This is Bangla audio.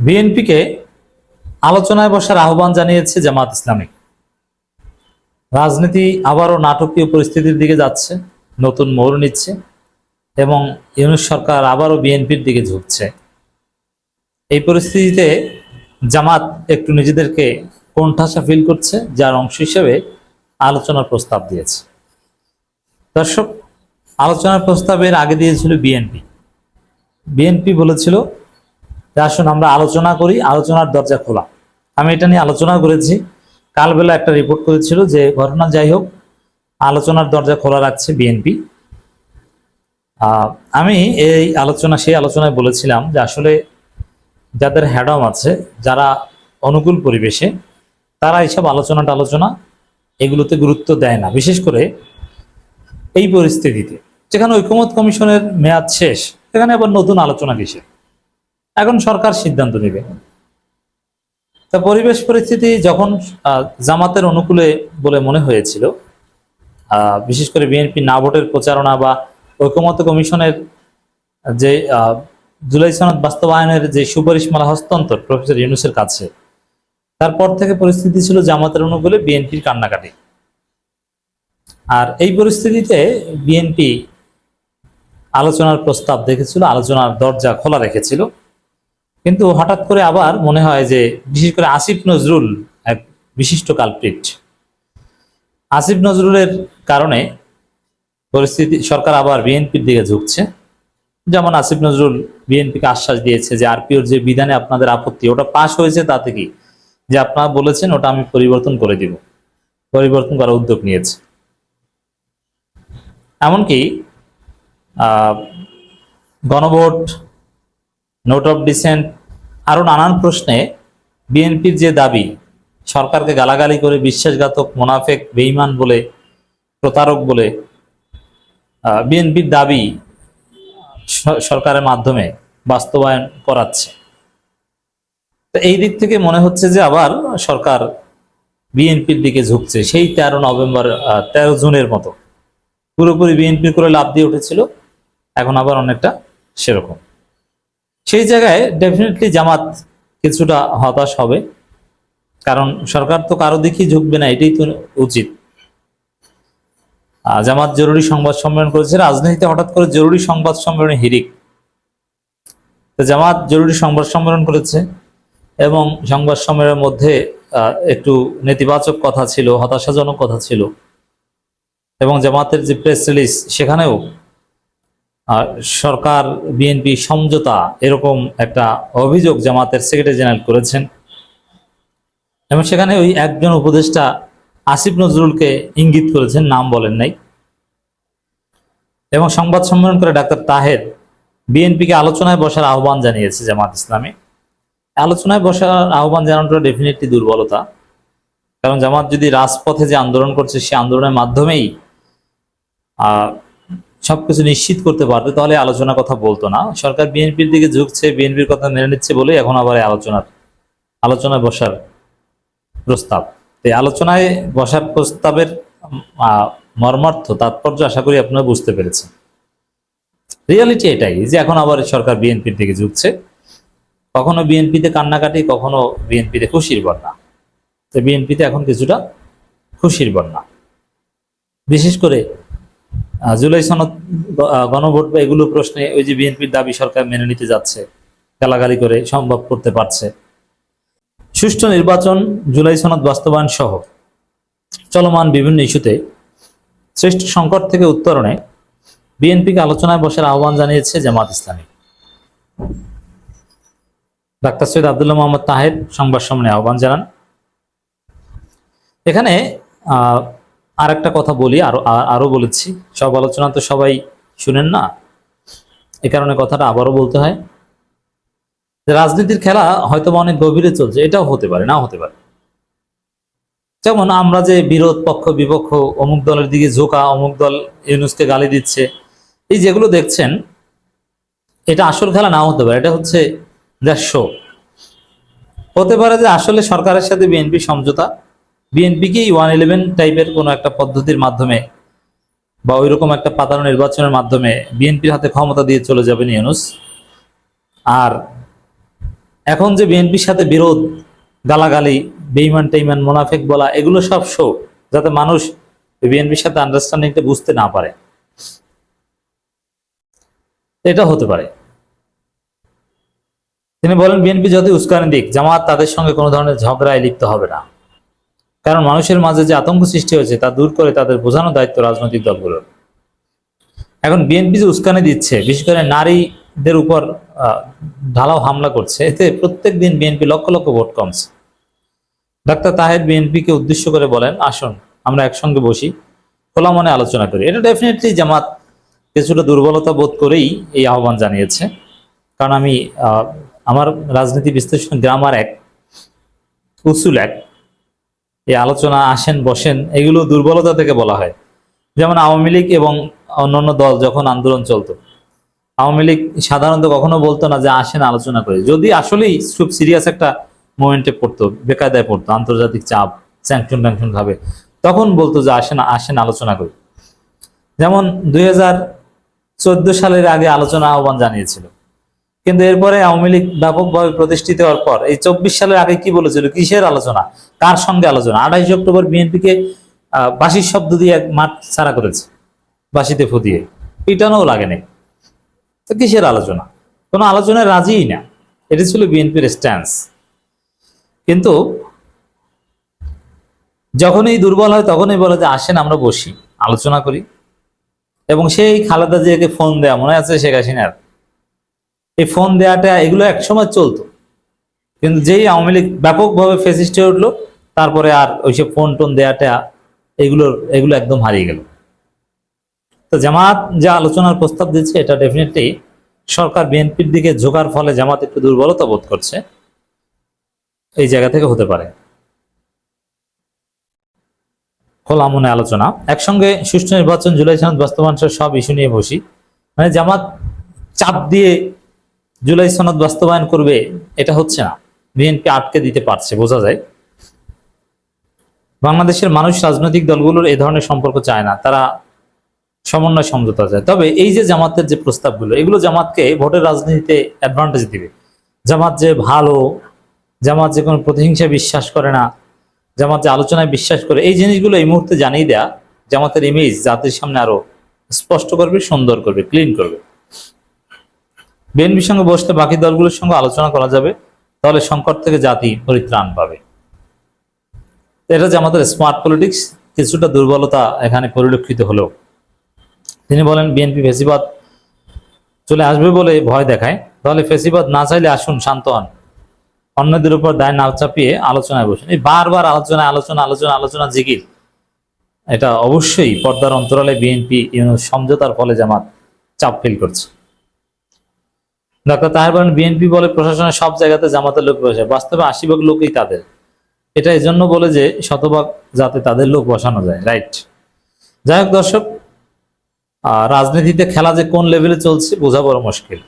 বিএনপিকে আলোচনায় বসার আহ্বান জানিয়েছে জামাত ইসলামী। রাজনীতি আবারও নাটকীয় পরিস্থিতির দিকে যাচ্ছে, নতুন মোড় নিচ্ছে এবং ইউনুস সরকার আবারও বিএনপির দিকে ঝুঁকছে। এই পরিস্থিতিতে জামাত একটু নিজেদেরকে কোণঠাসা ফিল করছে, যার অংশ হিসেবে আলোচনার প্রস্তাব দিয়েছে। দর্শক, আলোচনার প্রস্তাবের আগে দিয়েছিল বিএনপি। বিএনপি বলেছিল আসুন আমরা আলোচনা করি, আলোচনার দরজা খোলা। আমি এটা নিয়ে আলোচনা করেছি। কালবেলা একটা রিপোর্ট করেছিল যে ঘটনা যাই হোক, আলোচনার দরজা খোলা রাখছে বিএনপি আমি এই আলোচনা, সেই আলোচনায় বলেছিলাম যে আসলে যাদের হ্যাডম আছে, যারা অনুকূল পরিবেশে, তারা এইসব আলোচনাটা আলোচনা এগুলোতে গুরুত্ব দেয় না। বিশেষ করে এই পরিস্থিতিতে। যেখানে ঐকমত কমিশনের মেয়াদ শেষ, সেখানে আবার নতুন আলোচনা কিসে এখন সরকার সিদ্ধান্ত নেবে। তা পরিবেশ পরিস্থিতি যখন জামাতের অনুকূলে বলে মনে হয়েছিল বিশেষ করে বিএনপি না ভোটের প্রচারণা বা ঐকমত্য কমিশনের যে জুলাই সনদ বাস্তবায়নের যে সুপারিশমালা হস্তান্তর প্রফেসর ইউনুসের কাছে, তারপর থেকে পরিস্থিতি ছিল জামাতের অনুকূলে বিএনপির কান্নাকাটি। আর এই পরিস্থিতিতে বিএনপি আলোচনার প্রস্তাব দেখেছিল, আলোচনার দরজা খোলা রেখেছিল। কিন্তু হঠাৎ করে আবার মনে হয় যে, বিশেষ করে আসিফ নজরুল এক বিশিষ্ট কালপ্রিট আসিফ নজরুলের কারণে পরিস্থিতি, সরকার আবার বিএনপির দিকে ঝুঁকছে। যেমন আসিফ নজরুল বিএনপিকে আশ্বাস দিয়েছে যে, আরপিওর যে বিধানে আপনাদের আপত্তি, ওটা পাশ হয়েছে তাতে কি? যে আপনারা বলেছেন, ওটা আমি পরিবর্তন করে দিব। পরিবর্তন করার উদ্যোগ নিয়েছে। এমনকি গণভোট, নোট অফ ডিসেন্ট আরও নানান প্রশ্নে বিএনপির যে দাবি, সরকারকে গালাগালি করে বিশ্বাসঘাতক, মোনাফেক বেইমান বলে, প্রতারক বলে বিএনপির দাবি সরকারের মাধ্যমে বাস্তবায়ন করাচ্ছে। তো এই দিক থেকে মনে হচ্ছে যে আবার সরকার বিএনপির দিকে ঝুঁকছে। সেই তেরো নভেম্বর তেরো জুনের মতো। পুরোপুরি বিএনপি করে লাভ দিয়ে উঠেছিল, এখন আবার অনেকটা সেরকম। সেই জায়গায় ডেফিনেটলি জামাত কিছুটা হতাশ হবে। কারণ সরকার তো কারও দিকেই ঝুঁকবে না, এটাই তো উচিত। জামাত জরুরি সংবাদ সম্মেলন করেছে, রাজনীতিতে হঠাৎ করে জরুরি সংবাদ সম্মেলনে হিরিক জামাত জরুরি সংবাদ সম্মেলন করেছে এবং সংবাদ সম্মেলনের মধ্যে একটু নেতিবাচক কথা ছিল, হতাশাজনক কথা ছিল। এবং জামাতের যে প্রেস রিলিজ সেখানেও সরকার বিএনপি সমঝোতা এরকম একটা অভিযোগ জামাতের সেক্রেটারি জেনারেল করেছেন। এবং সেখানে ওই একজন উপদেষ্টা আসিফ নজরুলকে ইঙ্গিত করেছেন, নাম বলেন নাই। এবং সংবাদ সম্মেলন করে ডাক্তার তাহের বিএনপিকে আলোচনায় বসার আহ্বান জানিয়েছে জামাত ইসলামী। আলোচনায় বসার আহ্বান জানানোটা ডেফিনেটলি দুর্বলতা। কারণ জামাত যদি রাজপথে যে আন্দোলন করছে সেই আন্দোলনের মাধ্যমেই সবকিছু নিশ্চিত করতে পারবে তাহলে আলোচনার কথা বলতো না। সরকার বিএনপির দিকে ঝুঁকছে, বিএনপির কথা মেনে নিচ্ছে বলেই এখন আবার আলোচনার, আলোচনায় বসার প্রস্তাব। এই আলোচনায় বসার প্রস্তাবের মর্মার্থ, তাৎপর্য আশা করি আপনারা বুঝতে পেরেছেন। রিয়ালিটি এটাই যে এখন আবার সরকার বিএনপির দিকে ঝুঁকছে। কখনো বিএনপিতে কান্নাকাটি, কখনো বিএনপিতে খুশির বন্যা। তো বিএনপিতে এখন কিছুটা খুশির বন্যা। বিশেষ করে জুলাই সনদ গণভোট বা এগুলো প্রশ্নে ওই যে বিএনপির দাবি সরকার মেনে নিতে যাচ্ছে, গালাগালি করে সম্ভব করতে পারছে। সুষ্ঠু নির্বাচন, জুলাই সনদ বাস্তবায়ন সহ চলমান বিভিন্ন ইস্যুতে শ্রেষ্ঠ সংকট থেকে উত্তরণে বিএনপিকে আলোচনায় বসার আহ্বান জানিয়েছে জামাত ইসলামী। ডাক্তার সৈয়দ আবদুল্লাহ মোহাম্মদ তাহের সংবাদ সম্মেলনে আহ্বান জানান। এখানে আর একটা কথা বলি, আরও আরও বলেছি। সব আলোচনা তো সবাই শুনেন না। এ কারণে কথাটা আবারও বলতে হয়। রাজনীতির খেলা হয়তো অনেক গভীরে চলছে, এটাও হতে পারে না হতে পারে। যেমন আমরা যে বিরোধ পক্ষ, বিপক্ষ, অমুক দলের দিকে ঝোঁকা, অমুক দল ইউনুসকে গালি দিচ্ছে, এই যেগুলো দেখছেন, এটা আসল খেলা নাও হতে পারে, এটা হচ্ছে দ্যাট শো হতে পারে যে আসলে সরকারের সাথে বিএনপি সমঝোতা বিএনপিকেই ওয়ান ইলেভেন টাইপের কোনো একটা পদ্ধতির মাধ্যমে বা ওইরকম একটা পাতানো নির্বাচনের মাধ্যমে বিএনপির হাতে ক্ষমতা দিয়ে চলে যাবেন ইউনুস? আর এখন যে বিএনপির সাথে বিরোধ, গালাগালি বেইমান টেইমান মোনাফেক বলা, এগুলো সব শো যাতে মানুষ বিএনপির সাথে আন্ডারস্ট্যান্ডিংটা বুঝতে না পারে। এটা হতে পারে। তিনি বলেন বিএনপি যদি উস্কানি দিক, জামাত তাদের সঙ্গে কোনো ধরনের ঝগড়ায় লিপ্ত হবে না। কারণ মানুষের মাঝে যে আতঙ্ক সৃষ্টি হয়েছে, তা দূর করে তাদের বোঝানোর দায়িত্ব রাজনৈতিক দলগুলোর। এখন বিএনপি যে উস্কানি দিচ্ছে, বিশেষ করে নারীদের উপর ঢালাও হামলা করছে, এতে প্রত্যেক দিন বিএনপি লক্ষ লক্ষ ভোট কমছে। ডাক্তার তাহের বিএনপিকে উদ্দেশ্য করে বলেন, আসুন, আমরা একসঙ্গে বসি, খোলা মনে আলোচনা করি। এটা ডেফিনেটলি জামাত কিছুটা দুর্বলতা বোধ করেই এই আহ্বান জানিয়েছে। কারণ আমি আমার রাজনীতি বিশ্লেষণ, গ্রামার এক, উসুল এক এই আলোচনা আসেন, বসেন, এগুলো দুর্বলতা থেকে বলা হয়। যেমন আওয়ামী লীগ এবং অন্যান্য দল যখন আন্দোলন চলতো, আওয়ামী লীগ সাধারণত কখনো বলতো না যে আসেন, আলোচনা করি। যদি আসলেই খুব সিরিয়াস একটা মোমেন্টে পড়তো, বেকায়দায় পড়তো, আন্তর্জাতিক চাপ স্যাংশন ট্যাংশন খাবে তখন বলতো যে আসেন আসেন, আলোচনা করি। যেমন দুই হাজার চোদ্দ সালের আগে আলোচনা আহ্বান জানিয়েছিল। কিন্তু এরপরে আওয়ামী লীগ ব্যাপকভাবে প্রতিষ্ঠিত হওয়ার পর, এই চব্বিশ সালের আগে কি বলেছিল, কিসের আলোচনা? কার সঙ্গে আলোচনা? আঠাইশে অক্টোবর বিএনপিকে বাসির শব্দ দিয়ে এক মাঠ ছাড়া করেছে বাসিতে ফুদিয়ে। পিটানোও লাগে নাই তো কিসের আলোচনা? কোনো আলোচনায় রাজিই না। এটি ছিল বিএনপির স্ট্যান্স কিন্তু যখনই দুর্বল হয়, তখনই বলে যে, আসেন, আমরা বসি, আলোচনা করি। এবং সেই খালেদা জিয়াকে ফোন দেয়া, মনে আছে শেখ হাসিনার? এই ফোন দেয়াটা, এগুলো একসময় চলতো। কিন্তু যেই আওয়ামী লীগ ব্যাপকভাবে ফেসিস্ট হয়ে উঠল, তারপরে আর ওইসব ফোন টোন দেয়াটা, এগুলোর, এগুলো একদম হারিয়ে গেল। তো জামাত যা আলোচনার প্রস্তাব দিচ্ছে, এটা ডেফিনেটলি সরকার বিএনপির দিকে ঝোঁকার ফলে জামাত একটু দুর্বলতা বোধ করছে। এই জায়গা থেকে হতে পারে। খোলা মনে আলোচনা। একসঙ্গে সুষ্ঠু নির্বাচন, জুলাই সনদ বাস্তবায়ন সব ইস্যু নিয়ে বসি। মানে জামাত চাপ দিয়ে জুলাই সনদ বাস্তবায়ন করবে, এটা হচ্ছে না। বিএনপি আটকে দিতে পারছে, বোঝা যায়। বাংলাদেশের মানুষ রাজনৈতিক দলগুলোর এই ধরনের সম্পর্ক চায় না, তারা সমন্বয় সমঝোতা চায়। তবে এই যে জামাতের যে প্রস্তাবগুলো, এগুলো জামাতকে ভোটের রাজনীতিতে অ্যাডভান্টেজ দিবে। জামাত যে ভালো, জামাত যে কোনো প্রতিহিংসায় বিশ্বাস করে না, জামাত যে আলোচনায় বিশ্বাস করে, এই জিনিসগুলো এই মুহূর্তে জানিয়ে দেয়া, জামাতের ইমেজ জাতির সামনে আরও স্পষ্ট করবে, সুন্দর করবে ক্লিন করবে। বিএনপির সঙ্গে বসতে বাকি দলগুলোর সঙ্গে আলোচনা করা যাবে, তাহলে সংকট থেকে জাতি পরিত্রাণ পাবে। এটা যে আমাদের স্মার্ট পলিটিক্স কিছুটা দুর্বলতা এখানে পরিলক্ষিত হলেও তিনি বলেন বিএনপি ফেসিবাদ চলে আসবে বলে ভয় দেখায়। তাহলে ফেসিবাদ না চাইলে আসুন, শান্ত হন। অন্যদের উপর দায় না চাপিয়ে আলোচনায় বসুন। এই বারবার আলোচনা আলোচনা আলোচনা আলোচনা জিকির এটা অবশ্যই পর্দার অন্তরালে বিএনপি সমঝোতার ফলে জামাত চাপ ফিল করছে। ডাক্তার তাহের বলেন, বিএনপি বলে প্রশাসনের সব জায়গাতে জামাতের লোক বসে, বাস্তবে আশি ভাগ লোকই তাদের। এটা এই জন্য বলে যে শতভাগ যাতে তাদের লোক বসানো যায়, রাইট? যাই দর্শক রাজনীতিতে খেলা যে কোন লেভেলে চলছে, বোঝা বড় মুশকিল।